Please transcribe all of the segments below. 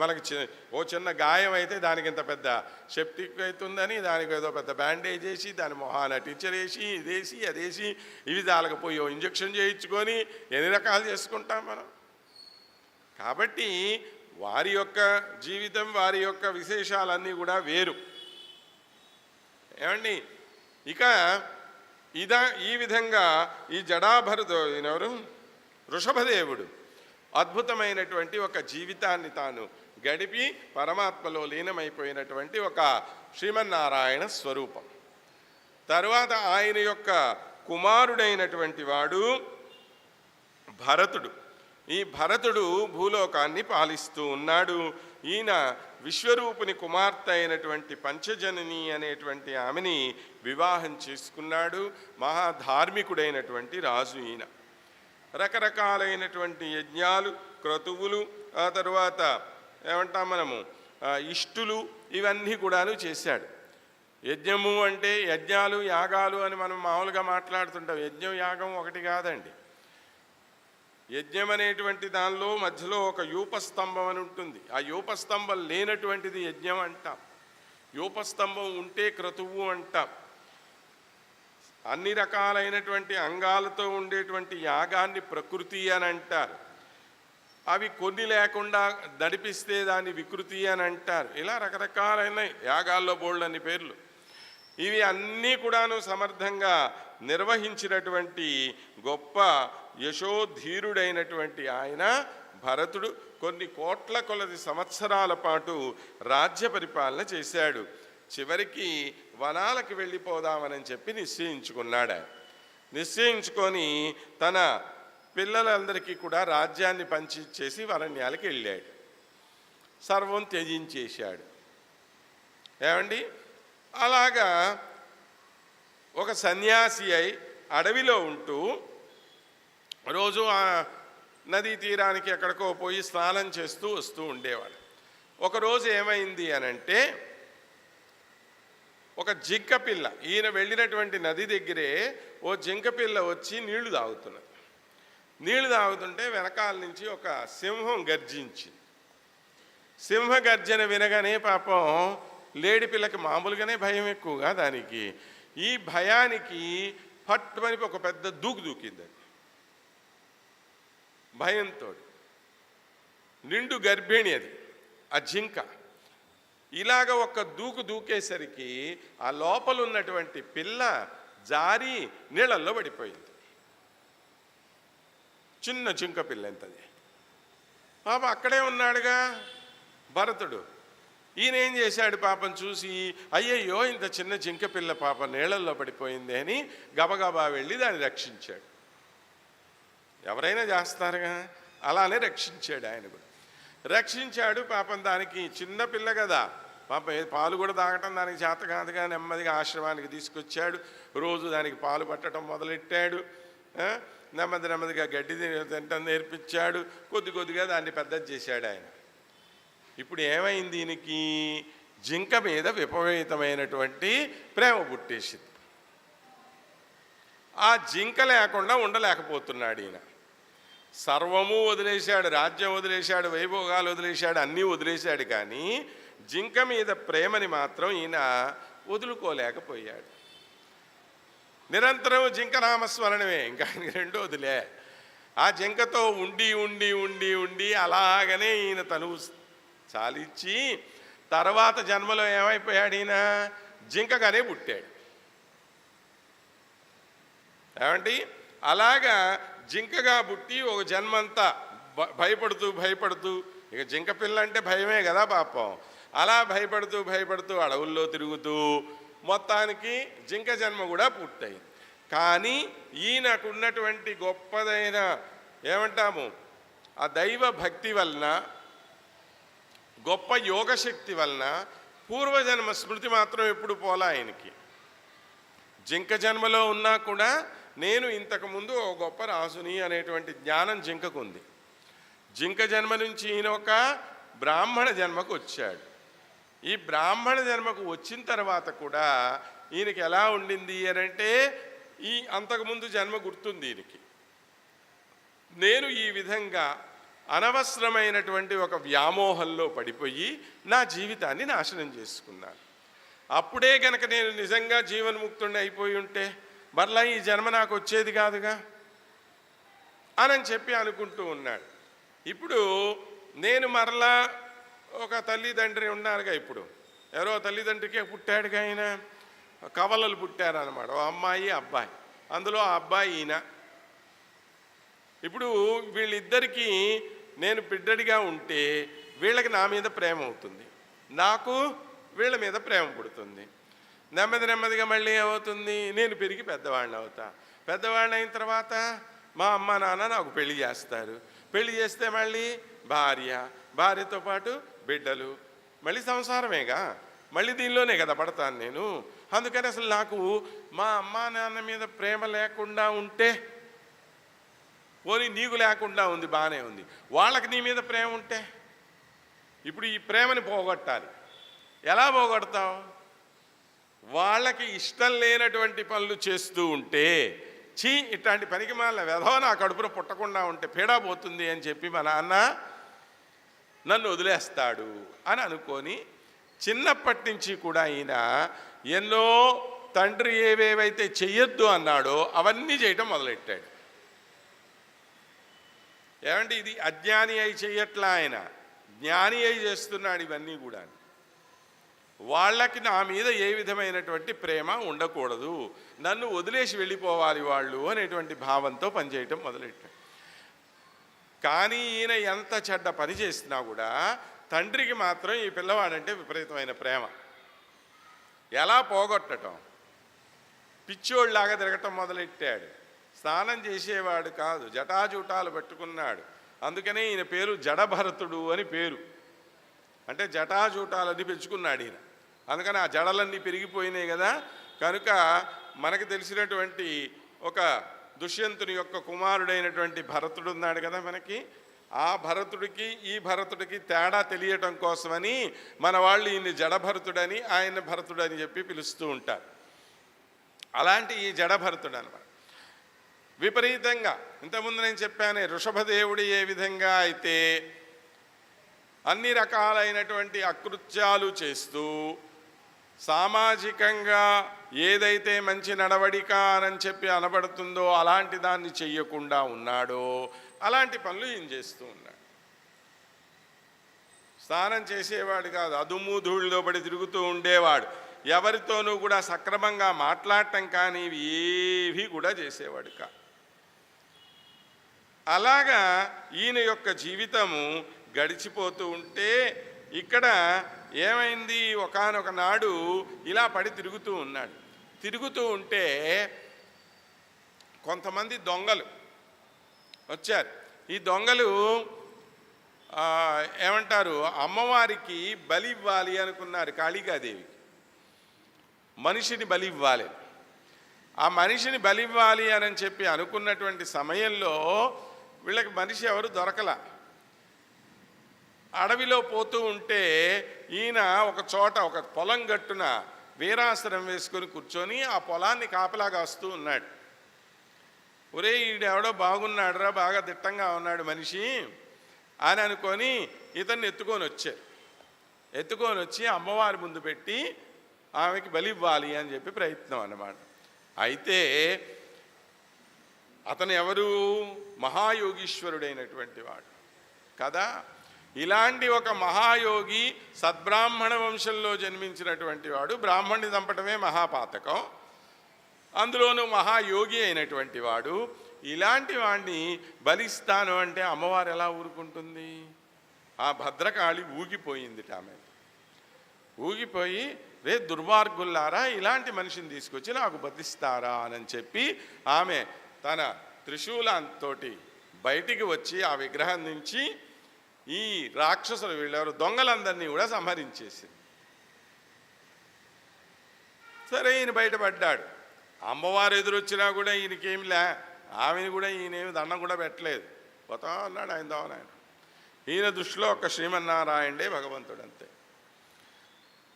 మనకి ఓ చిన్న గాయం అయితే దానికి ఇంత పెద్ద సెప్టిక్ అవుతుందని దానికి ఏదో పెద్ద బ్యాండేజ్ వేసి దాని మొహాన టీచర్ వేసి ఇదేసి అదేసి ఇవి దానికి పోయి ఇంజక్షన్ చేయించుకొని ఎన్ని రకాలు చేసుకుంటాం మనం? కాబట్టి వారి యొక్క జీవితం వారి యొక్క విశేషాలన్నీ కూడా వేరు. ఏమండి? ఇక ఇదా ఈ విధంగా ఈ జడాభరుతో ఈయనెవరు? వృషభదేవుడు. అద్భుతమైనటువంటి ఒక జీవితాన్ని తాను గడిపి పరమాత్మలో లీనమైపోయినటువంటి ఒక శ్రీమన్నారాయణ స్వరూపం. తరువాత ఆయన యొక్క కుమారుడైనటువంటి వాడు భరతుడు. ఈ భరతుడు భూలోకాన్ని పాలిస్తూ ఉన్నాడు. ఈయన విశ్వరూపుని కుమార్తె అయినటువంటి పంచజనని అనేటువంటి ఆమెని వివాహం చేసుకున్నాడు. మహాధార్మికుడైనటువంటి రాజు ఈయన. రకరకాలైనటువంటి యజ్ఞాలు క్రతువులు ఆ తరువాత ఏమంటాం మనము? ఇష్టులు ఇవన్నీ కూడాను చేశాడు. యజ్ఞము అంటే యజ్ఞాలు యాగాలు అని మనం మామూలుగా మాట్లాడుతుంటాం. యజ్ఞం యాగం ఒకటి కాదండి. యజ్ఞం అనేటువంటి దానిలో మధ్యలో ఒక యూపస్తంభం అని ఉంటుంది. ఆ యూపస్తంభం లేనటువంటిది యజ్ఞం అంటాం. యూపస్తంభం ఉంటే క్రతువు అంటాం. అన్ని రకాలైనటువంటి అంగాలతో ఉండేటువంటి యాగాన్ని ప్రకృతి అని అంటారు. అవి కొన్ని లేకుండా నడిపిస్తే దాన్ని వికృతి అని అంటారు. ఇలా రకరకాలైన యాగాల్లో బోల్డ్ పేర్లు. ఇవి అన్నీ కూడాను సమర్థంగా నిర్వహించినటువంటి గొప్ప యశోధీరుడైనటువంటి ఆయన భరతుడు కొన్ని కోట్ల కొలది సంవత్సరాల పాటు రాజ్య పరిపాలన చేశాడు. చివరికి వనాలకు వెళ్ళిపోదామని చెప్పి నిశ్చయించుకున్నాడు. నిశ్చయించుకొని తన పిల్లలందరికీ కూడా రాజ్యాన్ని పంచిచ్చేసి వరణ్యాలకు వెళ్ళాడు. సర్వం త్యజించేశాడు. ఏమండి? అలాగా ఒక సన్యాసి అయి అడవిలో ఉంటూ రోజు ఆ నదీ తీరానికి ఎక్కడికో పోయి స్నానం చేస్తూ వస్తూ ఉండేవాడు. ఒకరోజు ఏమైంది అనంటే ఒక జింక పిల్ల ఈయన వెళ్ళినటువంటి నది దగ్గరే ఓ జింక పిల్ల వచ్చి నీళ్ళు తాగుతున్నది. నీళ్ళు తాగుతుంటే వెనకాల నుంచి ఒక సింహం గర్జించింది. సింహ గర్జన వినగానే పాపం లేడి పిల్లకి మామూలుగానే భయం ఎక్కువగా దానికి. ఈ భయానికి పట్టుమని ఒక పెద్ద దూకు దూకింది అది. భయంతో నిండు గర్భిణి అది ఆ జింక. ఇలాగ ఒక దూకు దూకేసరికి ఆ లోపల ఉన్నటువంటి పిల్ల జారి నీళ్ళల్లో పడిపోయింది. చిన్న జింక పిల్ల ఎంతది? పాప అక్కడే ఉన్నాడుగా భరతుడు. ఈయన ఏం చేశాడు పాపం చూసి అయ్యయ్యో ఇంత చిన్న జింక పిల్ల పాప నీళ్ళల్లో పడిపోయింది అని గబగబా వెళ్ళి దాన్ని రక్షించాడు. ఎవరైనా చేస్తారుగా? అలానే రక్షించాడు ఆయన కూడా. రక్షించాడు పాపం దానికి చిన్న పిల్ల కదా. పాప పాలు కూడా తాగటం దానికి చేత కాదుగా నెమ్మదిగా ఆశ్రమానికి తీసుకొచ్చాడు. రోజు దానికి పాలు పట్టడం మొదలెట్టాడు. నెమ్మది నెమ్మదిగా గడ్డి తిన- నేర్పించాడు. కొద్ది కొద్దిగా దాన్ని పెద్దది చేశాడు ఆయన. ఇప్పుడు ఏమైంది దీనికి? జింక మీద విపరీతమైనటువంటి ప్రేమ పుట్టేసింది. ఆ జింక లేకుండా ఉండలేకపోతున్నాడు ఈయన. సర్వము వదిలేశాడు రాజ్యం వదిలేశాడు వైభోగాలు వదిలేశాడు అన్నీ వదిలేశాడు కానీ జింక మీద ప్రేమని మాత్రం ఈయన వదులుకోలేకపోయాడు. నిరంతరం జింక నామస్మరణమే ఇంకా ఆయనకి రెండోదిలే ఆ జింకతో ఉండి ఉండి ఉండి ఉండి అలాగనే ఈయన తను చాలిచ్చి తర్వాత జన్మలో ఏమైపోయాడు ఈయన? జింకగానే పుట్టాడు. ఏమండి? అలాగా జింకగా పుట్టి ఒక జన్మంతా భయపడుతూ భయపడుతూ ఇక జింక పిల్ల అంటే భయమే కదా పాపం. అలా భయపడుతూ భయపడుతూ అడవుల్లో తిరుగుతూ మొత్తానికి జింక జన్మ కూడా పూర్తయింది. కానీ ఈయనకున్నటువంటి గొప్పదైన ఏమంటాము? ఆ దైవ భక్తి వలన గొప్ప యోగశక్తి వలన పూర్వజన్మ స్మృతి మాత్రం ఎప్పుడు పోలా ఆయనకి. జింక జన్మలో ఉన్నా కూడా నేను ఇంతకుముందు ఓ గొప్ప రాసుని అనేటువంటి జ్ఞానం జింకకు ఉంది జింక జన్మ నుంచి ఈయన ఒక బ్రాహ్మణ జన్మకు వచ్చాడు. ఈ బ్రాహ్మణ జన్మకు వచ్చిన తర్వాత కూడా ఈయనకి ఎలా ఉండింది అని అంటే ఈ అంతకుముందు జన్మ గుర్తుంది ఈయనకి. నేను ఈ విధంగా అనవసరమైనటువంటి ఒక వ్యామోహంలో పడిపోయి నా జీవితాన్ని నాశనం చేసుకున్నాను. అప్పుడే గనక నేను నిజంగా జీవన్ముక్తుడిని అయిపోయి ఉంటే మరలా ఈ జన్మ నాకు వచ్చేది కాదుగా? అని చెప్పి అనుకుంటూ ఉన్నాడు. ఇప్పుడు నేను మరలా ఒక తల్లిదండ్రి ఉన్నారుగా ఇప్పుడు. ఎవరో తల్లిదండ్రికే పుట్టాడుగా ఆయన కవలలు పుట్టారనమాట ఓ అమ్మాయి అబ్బాయి. అందులో ఆ అబ్బాయి ఈయన. ఇప్పుడు వీళ్ళిద్దరికీ నేను బిడ్డడిగా ఉంటే వీళ్ళకి నా మీద ప్రేమ అవుతుంది. నాకు వీళ్ళ మీద ప్రేమ పుడుతుంది. నెమ్మది నెమ్మదిగా మళ్ళీ ఏమవుతుంది? నేను పెరిగి పెద్దవాడిని అవుతా. పెద్దవాడిని అయిన తర్వాత మా అమ్మ నాన్న నాకు పెళ్ళి చేస్తారు. పెళ్ళి చేస్తే మళ్ళీ భార్య. భార్యతో పాటు బిడ్డలు మళ్ళీ సంసారమేగా? మళ్ళీ దీనిలోనే కదా పడతాను నేను. అందుకని అసలు నాకు మా అమ్మా నాన్న మీద ప్రేమ లేకుండా ఉంటే పోనీ నీకు లేకుండా ఉంది బాగానే ఉంది. వాళ్ళకి నీ మీద ప్రేమ ఉంటే ఇప్పుడు ఈ ప్రేమని పోగొట్టాలి. ఎలా పోగొడతావు? వాళ్ళకి ఇష్టం లేనటువంటి పనులు చేస్తూ ఉంటే చీ ఇట్లాంటి పనికి మాల వెధవ నా కడుపున పుట్టకుండా ఉంటే పీడా పోతుంది అని చెప్పి మా నాన్న నన్ను వదిలేస్తాడు అని అనుకొని చిన్నప్పటి నుంచి కూడా ఈయన ఎన్నో తండ్రి ఏవేవైతే చెయ్యొద్దు అన్నాడో అవన్నీ చేయటం మొదలెట్టాడు. ఏమంటే ఇది అజ్ఞాని అయి చెయ్యట్లా ఆయన? జ్ఞాని అయి చేస్తున్నాడు ఇవన్నీ కూడా వాళ్ళకి నా మీద ఏ విధమైనటువంటి ప్రేమ ఉండకూడదు. నన్ను వదిలేసి వెళ్ళిపోవాలి వాళ్ళు అనేటువంటి భావంతో పనిచేయటం మొదలెట్టాడు. కానీ ఈయన ఎంత చెడ్డ పని చేసినా కూడా తండ్రికి మాత్రం ఈ పిల్లవాడంటే విపరీతమైన ప్రేమ. ఎలా పోగొట్టడం పిచ్చోళ్ళలాగా తిరగటం మొదలెట్టాడు. స్నానం చేసేవాడు కాదు జటాజూటాలు పెట్టుకున్నాడు. అందుకనే ఈయన పేరు జడభరతుడు అని పేరు. అంటే జటాజూటాలన్నీ పెంచుకున్నాడు ఈయన. అందుకని ఆ జడలన్నీ పెరిగిపోయినాయి కదా. కనుక మనకు తెలిసినటువంటి ఒక దుష్యంతుని యొక్క కుమారుడైనటువంటి భరతుడు ఉన్నాడు కదా మనకి. ఆ భరతుడికి ఈ భరతుడికి తేడా తెలియటం కోసమని మన వాళ్ళు ఈయన జడభరతుడని ఆయన భరతుడని చెప్పి పిలుస్తూ ఉంటారు. అలాంటి ఈ జడభరతుడు అనమాట విపరీతంగా ఇంతకుముందు నేను చెప్పానే ఋషభదేవుడు ఏ విధంగా అయితే అన్ని రకాలైనటువంటి అకృత్యాలు చేస్తూ సామాజికంగా ఏదైతే మంచి నడవడిక అని చెప్పి అనబడుతుందో అలాంటి దాన్ని చెయ్యకుండా ఉన్నాడో అలాంటి పనులు ఈయన చేస్తూ ఉన్నాడు. స్నానం చేసేవాడు కాదు అదుము ధూళిలో పడి తిరుగుతూ ఉండేవాడు. ఎవరితోనూ కూడా సక్రమంగా మాట్లాడటం కానీ ఇవి ఏవి కూడా చేసేవాడు కా. అలాగా ఈయన యొక్క జీవితము గడిచిపోతూ ఉంటే ఇక్కడ ఏమైంది? ఒకనొక నాడు ఇలా పడి తిరుగుతూ ఉన్నాడు. తిరుగుతూ ఉంటే కొంతమంది దొంగలు వచ్చారు. ఈ దొంగలు ఏమంటారు అమ్మవారికి బలి ఇవ్వాలి అనుకున్నారు కాళికాదేవికి. మనిషిని బలి ఇవ్వాలి. ఆ మనిషిని బలి ఇవ్వాలి అని చెప్పి అనుకున్నటువంటి సమయంలో వీళ్ళకి మనిషి ఎవరు దొరకల. అడవిలో పోతూ ఉంటే ఈయన ఒక చోట ఒక పొలం గట్టున వీరాశ్రమం వేసుకొని కూర్చొని ఆ పొలాన్ని కాపలా కాస్తూ ఉన్నాడు. ఒరే ఈడెవడో బాగున్నాడురా బాగా దిట్టంగా ఉన్నాడు మనిషి అని అనుకొని ఇతన్ని ఎత్తుకొని వచ్చారు. ఎత్తుకొని వచ్చి అమ్మవారి ముందు పెట్టి ఆమెకి బలి ఇవ్వాలి అని చెప్పి ప్రయత్నం అన్నమాట. అయితే అతను ఎవరు? మహాయోగీశ్వరుడైనటువంటి వాడు. కదా? ఇలాంటి ఒక మహాయోగి సద్బ్రాహ్మణ వంశంలో జన్మించినటువంటి వాడు బ్రాహ్మణ్ణి చంపటమే మహాపాతకం. అందులోనూ మహాయోగి అయినటువంటి వాడు ఇలాంటి వాడిని బలిస్తాను అంటే అమ్మవారు ఎలా ఊరుకుంటుంది? ఆ భద్రకాళి ఊగిపోయింది ఆమె. ఊగిపోయి రే దుర్మార్గుల్లారా ఇలాంటి మనిషిని తీసుకొచ్చి నాకు బతిస్తారా? అని చెప్పి ఆమె తన త్రిశూలంతో బయటికి వచ్చి ఆ విగ్రహం నుంచి ఈ రాక్షసులు వీళ్ళెవరు? దొంగలందరినీ కూడా సంహరించేసింది. సరే ఈయన బయటపడ్డాడు. అమ్మవారు ఎదురొచ్చినా కూడా ఈయనకేమి లే ఆమెను కూడా ఈయనేమి దండం కూడా పెట్టలేదు. పోతా అన్నాడు ఆయన దావన ఆయన ఈయన దృష్టిలో ఒక శ్రీమన్నారాయణే భగవంతుడు అంతే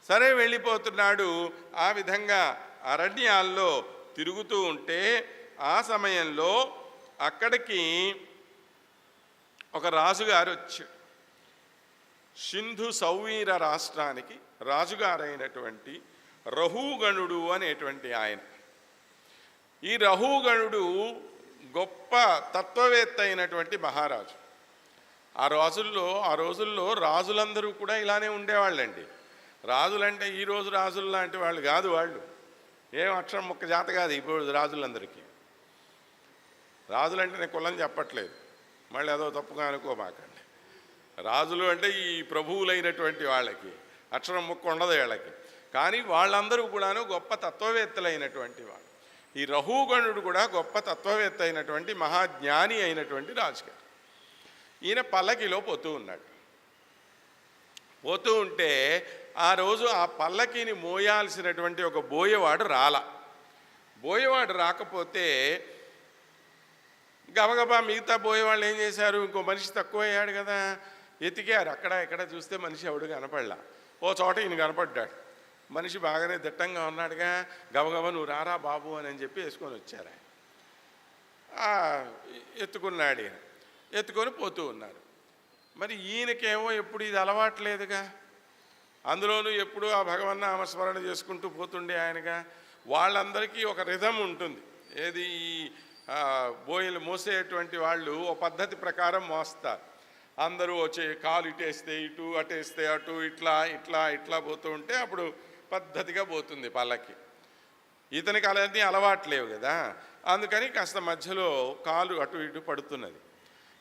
సరే వెళ్ళిపోతున్నాడు. ఆ విధంగా అరణ్యాల్లో తిరుగుతూ ఉంటే ఆ సమయంలో అక్కడికి ఒక రాజుగారు వచ్చాడు సింధు సౌవీర రాష్ట్రానికి రాజుగారైనటువంటి రహుగణుడు అనేటువంటి ఆయన. ఈ రహుగణుడు గొప్ప తత్వవేత్త అయినటువంటి మహారాజు. ఆ రోజుల్లో ఆ రోజుల్లో రాజులందరూ కూడా ఇలానే ఉండేవాళ్ళండి. రాజులంటే ఈ రోజు రాజులు లాంటి వాళ్ళు కాదు వాళ్ళు. ఏం అక్షరం ముక్క జాత కాదు ఇప్పుడు రాజులందరికీ. రాజులంటే నేను కులం చెప్పట్లేదు. మళ్ళీ అదో తప్పుగా అనుకోమాకండి. రాజులు అంటే ఈ ప్రభువులైనటువంటి వాళ్ళకి అక్షరం ముక్క ఉండదు వీళ్ళకి. కానీ వాళ్ళందరూ కూడాను గొప్ప తత్వవేత్తలైనటువంటి వాళ్ళు. ఈ రహుగణుడు కూడా గొప్ప తత్వవేత్త అయినటువంటి మహాజ్ఞాని అయినటువంటి రాజుగారు. ఈయన పల్లకిలో పోతూ ఉన్నాడు. పోతూ ఉంటే ఆ రోజు ఆ పల్లకిని మోయాల్సినటువంటి ఒక బోయవాడు రాల. బోయవాడు రాకపోతే గబగబా మిగతా బోయవాళ్ళు ఏం చేశారు? ఇంకో మనిషి తక్కువ అయ్యాడు కదా. ఎతికారు. అక్కడ ఇక్కడ చూస్తే మనిషి ఎవడు కనపడలా. ఓ చోట ఈయన కనపడ్డాడు. మనిషి బాగానే దిట్టంగా ఉన్నాడుగా గబగబ నువ్వు రారా బాబు అని అని చెప్పి వేసుకొని వచ్చారు ఆయన. ఎత్తుకున్నాడు ఈయన. ఎత్తుకొని పోతూ ఉన్నారు. మరి ఈయనకేమో ఎప్పుడు ఇది అలవాట్లేదుగా అందులోనూ ఎప్పుడు ఆ భగవన్నామస్మరణ చేసుకుంటూ పోతుండే ఆయనగా. వాళ్ళందరికీ ఒక రిధం ఉంటుంది. ఏది ఈ బోయిలు మోసేటువంటి వాళ్ళు ఓ పద్ధతి ప్రకారం మోస్తారు. అందరూ వచ్చే కాలు ఇటేస్తే ఇటు అటేస్తే అటు ఇట్లా ఇట్లా ఇట్లా పోతూ ఉంటే అప్పుడు పద్ధతిగా పోతుంది పల్లకి. ఇతనికి అలాంటి అలవాట్లేవు కదా. అందుకని కాస్త మధ్యలో కాలు అటు ఇటు పడుతున్నది.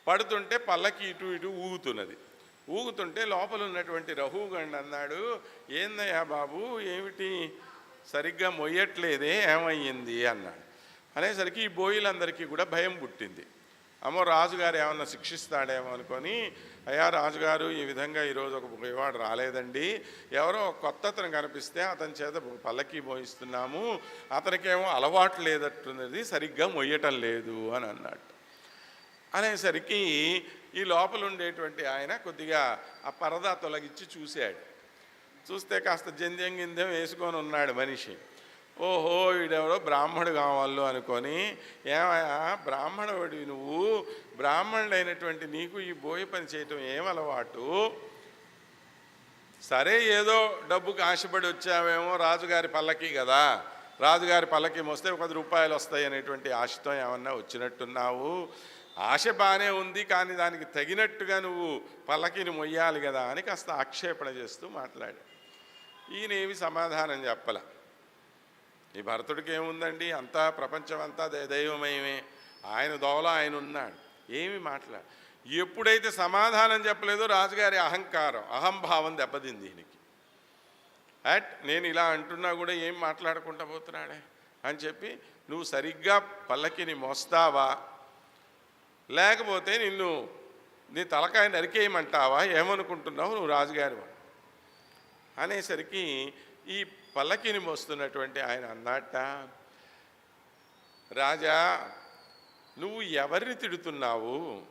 పడుతుంటే పల్లకి ఇటు ఇటు ఊగుతున్నది. ఊగుతుంటే లోపల ఉన్నటువంటి రహుగండి అన్నాడు ఏందయ్యా బాబు ఏమిటి? సరిగ్గా మొయ్యట్లేదే ఏమయ్యింది? అన్నాడు. అనేసరికి ఈ బోయిలందరికీ కూడా భయం పుట్టింది. అమ్మో రాజుగారు ఏమన్నా శిక్షిస్తాడేమో అనుకొని అయ్యా రాజుగారు ఈ విధంగా ఈరోజు ఒక బోయవాడు రాలేదండి. ఎవరో ఒక కొత్త అతను కనిపిస్తే అతని చేత పల్లకి మోయిస్తున్నాము. అతనికేమో అలవాటు లేదట్టున్నది సరిగ్గా మొయ్యటం లేదు అని అన్నట్టు అనేసరికి ఈ లోపల ఉండేటువంటి ఆయన కొద్దిగా ఆ పరదా తొలగించి చూశాడు. చూస్తే కాస్త జంధ్యం గిందెం వేసుకొని ఉన్నాడు మనిషి. ఓహో వీడెవడో బ్రాహ్మడు కావాళ్ళు అనుకొని ఏమయ్యా బ్రాహ్మణుడి నువ్వు బ్రాహ్మణుడైనటువంటి నీకు ఈ బోయ పని చేయటం ఏం అలవాటు సరే ఏదో డబ్బుకి ఆశపడి వచ్చావేమో రాజుగారి పల్లకి కదా. రాజుగారి పల్లకి మోస్తే పది రూపాయలు వస్తాయి అనేటువంటి ఆశతో ఏమన్నా వచ్చినట్టున్నావు? ఆశ బాగానే ఉంది కానీ దానికి తగినట్టుగా నువ్వు పల్లకిని మొయ్యాలి కదా అని కాస్త ఆక్షేపణ చేస్తూ మాట్లాడు ఈయన ఏమి సమాధానం చెప్పలే. ఈ భరతుడికి ఏముందండి? అంతా ప్రపంచం అంతా దైవమయమే. ఆయన దోవలో ఆయన ఉన్నాడు. ఏమి మాట్లా ఎప్పుడైతే సమాధానం చెప్పలేదో రాజుగారి అహంకారం అహంభావం దెబ్బతింది దీనికి అట్ నేను ఇలా అంటున్నా కూడా ఏం మాట్లాడకుండా పోతున్నాడే? అని చెప్పి నువ్వు సరిగ్గా పల్లకిని మోస్తావా? లేకపోతే నిన్ను నీ తలకాయ నరికేయమంటావా? ఏమనుకుంటున్నావు నువ్వు రాజుగారు అనేసరికి ఈ పల్లకిని మోస్తున్నటువంటి ఆయన అన్నట్ట రాజా నువ్వు ఎవరిని తిడుతున్నావు?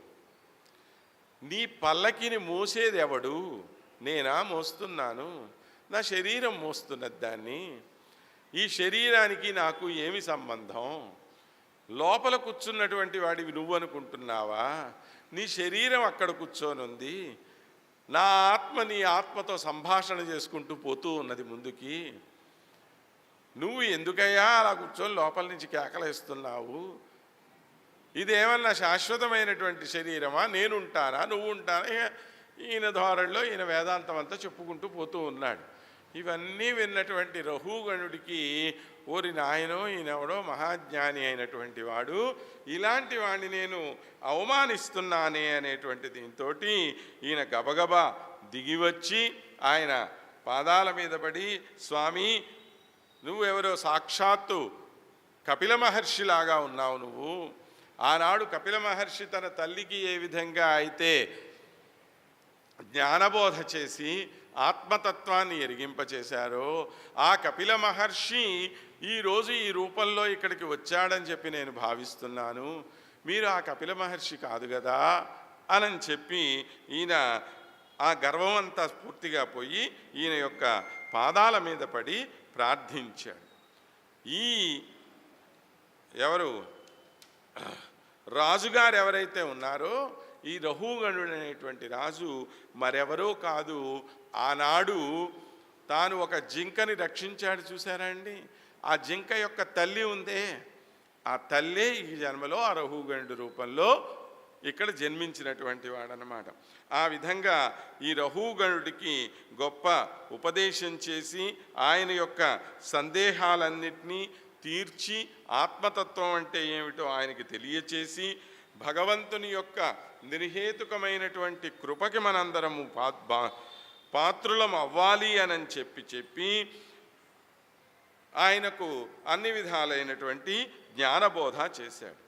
నీ పల్లకిని మోసేదెవడు? నేనా మోస్తున్నాను. నా శరీరం మోస్తున్నది దాన్ని. ఈ శరీరానికి నాకు ఏమి సంబంధం? లోపల కూర్చున్నటువంటి వాడివి నువ్వు అనుకుంటున్నావా నీ శరీరం అక్కడ కూర్చోనుంది. నా ఆత్మ నీ ఆత్మతో సంభాషణ చేసుకుంటూ పోతూ ఉన్నది ముందుకి. నువ్వు ఎందుకయ్యా అలా కూర్చొని లోపల నుంచి కేకలేస్తున్నావు? ఇదేమన్నా శాశ్వతమైనటువంటి శరీరమా? నేను ఉంటానా నువ్వు ఉంటానా ఈయన ధోరణిలో ఈయన వేదాంతం అంతా చెప్పుకుంటూ పోతూ ఉన్నాడు. ఇవన్నీ విన్నటువంటి రహుగణుడికి ఓరి నాయనో ఈయనెవడో మహాజ్ఞాని అయినటువంటి వాడు ఇలాంటి వాడిని నేను అవమానిస్తున్నానే అనేటువంటి దీంతో ఈయన గబగబా దిగివచ్చి ఆయన పాదాల మీద పడి స్వామి నువ్వెవరో సాక్షాత్తు కపిల మహర్షిలాగా ఉన్నావు నువ్వు. ఆనాడు కపిల మహర్షి తన తల్లికి ఏ విధంగా అయితే జ్ఞానబోధ చేసి ఆత్మతత్వాన్ని ఎరిగింపచేశారో ఆ కపిల మహర్షి ఈరోజు ఈ రూపంలో ఇక్కడికి వచ్చాడని చెప్పి నేను భావిస్తున్నాను. మీరు ఆ కపిల మహర్షి కాదు కదా అని చెప్పి ఈయన ఆ గర్వం అంతా పూర్తిగా పోయి ఈయన యొక్క పాదాల మీద పడి ప్రార్థించాడు. ఈ ఎవరు? రాజుగారు ఎవరైతే ఉన్నారో ఈ రహుగణుడు అనేటువంటి రాజు మరెవరో కాదు ఆనాడు తాను ఒక జింకని రక్షించాడు చూసారా అండి? ఆ జింక యొక్క తల్లి ఉందే. ఆ తల్లే ఈ జన్మలో ఆ రహుగణుడి రూపంలో ఇక్కడ జన్మించినటువంటి వాడనమాట ఆ విధంగా ఈ రహుగణుడికి గొప్ప ఉపదేశం చేసి ఆయన యొక్క సందేహాలన్నింటినీ తీర్చి ఆత్మతత్వం అంటే ఏమిటో ఆయనకి తెలియచేసి భగవంతుని యొక్క నిర్హేతుకమైనటువంటి కృపకి మనందరము బా- పాత్రులం అవ్వాలి అని చెప్పి చెప్పి ఆయనకు అన్ని విధాలైనటువంటి జ్ఞానబోధ చేశాడు.